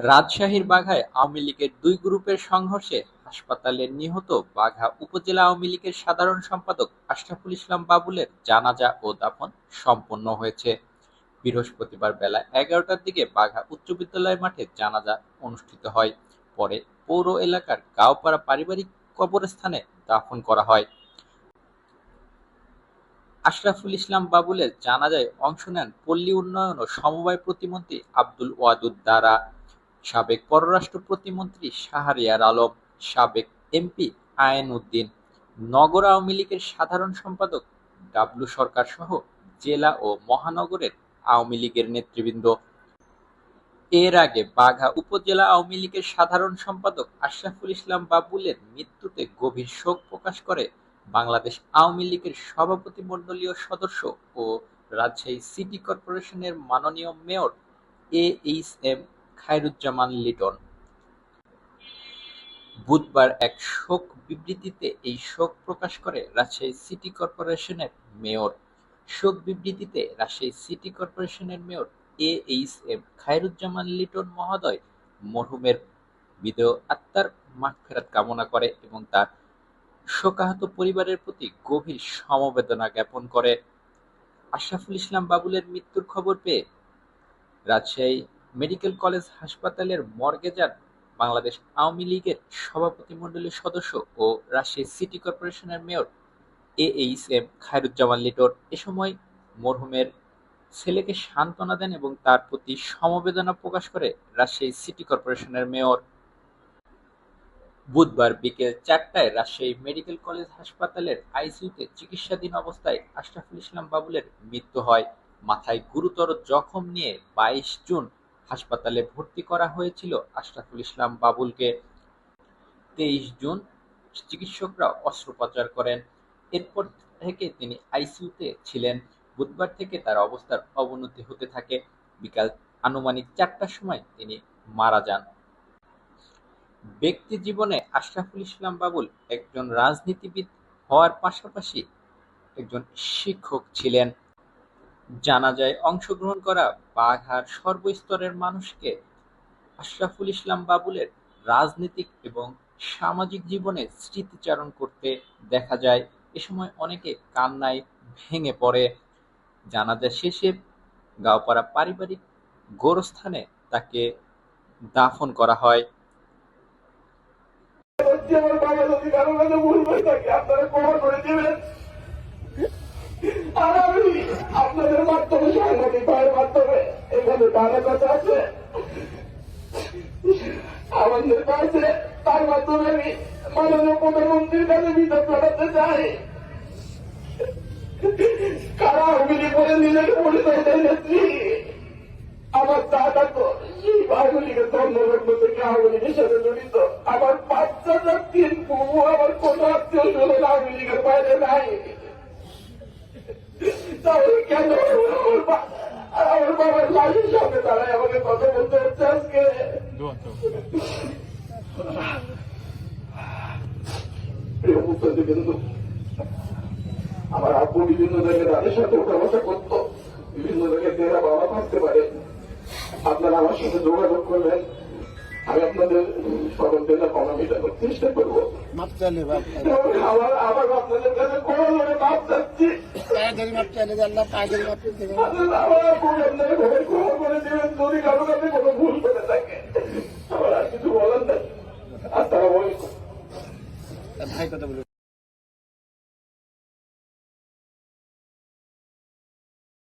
রাজশাহীর বাঘায় আওয়ামী লীগের দুই গ্রুপের সংঘর্ষে হাসপাতালে নিহত বাঘা উপজেলা আওয়ামী লীগের সাধারণ সম্পাদক আশরাফুল ইসলাম বাবুলের জানাজা ও দাফন সম্পন্ন হয়েছে। বৃহস্পতিবার বেলা এগারোটার দিকে বাঘা উচ্চ বিদ্যালয় মাঠে জানাজা অনুষ্ঠিত হয়। পরে পৌর এলাকার গাওপাড়া পারিবারিক কবরস্থানে দাফন করা হয়। আশরাফুল ইসলাম বাবুলের জানাজায় অংশ নেন পল্লী উন্নয়ন ও সমবায় প্রতিমন্ত্রী আব্দুল ওয়াদুদ দারা সাবেক পররাষ্ট্র প্রতিমন্ত্রী শাহরিয়ার আলম, সাবেক এমপি আয়েন উদ্দিন নগর আওয়ামী লীগের সাধারণ সম্পাদক ডাবলু সরকার সহ জেলা ও মহানগরের আওয়ামী লীগের নেতৃবৃন্দ। এর আগে বাঘা উপজেলা আওয়ামী লীগের সাধারণ সম্পাদক আশরাফুল ইসলাম বাবুলের মৃত্যুতে গভীর শোক প্রকাশ করে বাংলাদেশ আওয়ামী লীগের সভাপতিমণ্ডলীয় সদস্য ও রাজশাহী সিটি কর্পোরেশনের মাননীয় mayor A H M Khairuzzaman Liton. বুধবার এক শোক বিবৃতিতে এই শোক প্রকাশ করে রাজশাহী সিটি কর্পোরেশনের মেয়র। শোক বিবৃতিতে রাজশাহী সিটি কর্পোরেশনের mayor A H M Khairuzzaman Liton মহোদয় মরহুমের বিদেয় আত্মার মাগফেরাত কামনা করে এবং তার শোকাহত পরিবারের প্রতি গভীর সমবেদনা জ্ঞাপন করে। আশরাফুল ইসলাম বাবুলের মৃত্যুর খবর পেয়ে রাজশাহী মেডিকেল কলেজ হাসপাতালের মর্গে যান বাংলাদেশ আওয়ামী লীগের সভাপতিমণ্ডলীর সদস্য ও রাজশাহী সিটি কর্পোরেশনের mayor A H M Khairuzzaman Liton. এ সময় মরহুমের ছেলেকে সান্ত্বনা দেন এবং তার প্রতি সমবেদনা প্রকাশ করে রাজশাহী সিটি কর্পোরেশনের মেয়র। বুধবার বিকেল চারটায় রাজশাহী মেডিকেল কলেজ হাসপাতালের আইসিইউতে চিকিৎসাধীন অবস্থায় আশরাফুল ইসলাম বাবুলের মৃত্যু হয়। মাথায় গুরুতর জখম নিয়ে বাইশ জুন হাসপাতালে ভর্তি করা হয়েছিল আশরাফুল ইসলাম বাবুলকে। তেইশ জুন চিকিৎসকরা অস্ত্রোপচার করেন। এরপর থেকে তিনি আইসিইউতে ছিলেন। বুধবার থেকে তার অবস্থার অবনতি হতে থাকে। বিকাল আনুমানিক চারটার সময় তিনি মারা যান। ব্যক্তি জীবনে আশরাফুল ইসলাম বাবুল একজন রাজনীতিবিদ হওয়ার পাশাপাশি একজন শিক্ষক ছিলেন। জানাজায় অংশগ্রহণ করা বাঘার সর্বস্তরের মানুষকে আশরাফুল ইসলাম বাবুলের রাজনৈতিক এবং সামাজিক জীবনে স্মৃতিচারণ করতে দেখা যায়। এ সময় অনেকে কান্নায় ভেঙে পড়ে। জানাজা শেষে গাওপাড়া পারিবারিক গোরস্থানে তাকে দাফন করা হয়। আমার বাবা যদি কারও কাছে ভুল করে থাকে আপনারা ক্ষমা করে দিবেন আর আমি আপনাদের মাধ্যমে সাংবাদিক ভাইয়ের মাধ্যমে তারা কথা আছে। আমাদের কাছে তার মাধ্যমে আমি মাননীয় প্রধানমন্ত্রীর কাছে বিচার চালাতে চাই। কারা লীগ করে নিজেকে পরিচয় নেত্রী? আমার দাদা তো সেই লীগের ধর্মলগ্ন থেকে আওয়ামী সাথে জড়িত। আমার বাচ্চাটা তিন বউ আমার কোন আত্মীয় স্বজন আওয়ামী লীগের বাইরে নাই। তাহলে কেন বাবার আমাকে কথা বলতে হচ্ছে আজকে। আমার আব্বু বিভিন্ন জায়গায় তাদের সাথে ওঠা বসা করতো। বিভিন্ন জায়গায় বাবা থাকতে পারে। আপনারা আমার সাথে যোগাযোগ করবেন আমি আপনাদের সকল তেরা কমা মেটানোর চেষ্টা করব। আবার আপনাদের কাছে কোনো ধরে মাপ চাচ্ছি। যদি কারও কাছে কোনো ভুল করে থাকে। আর কিছু বলার নাই। আলাইকুম ভাই কথা বলবে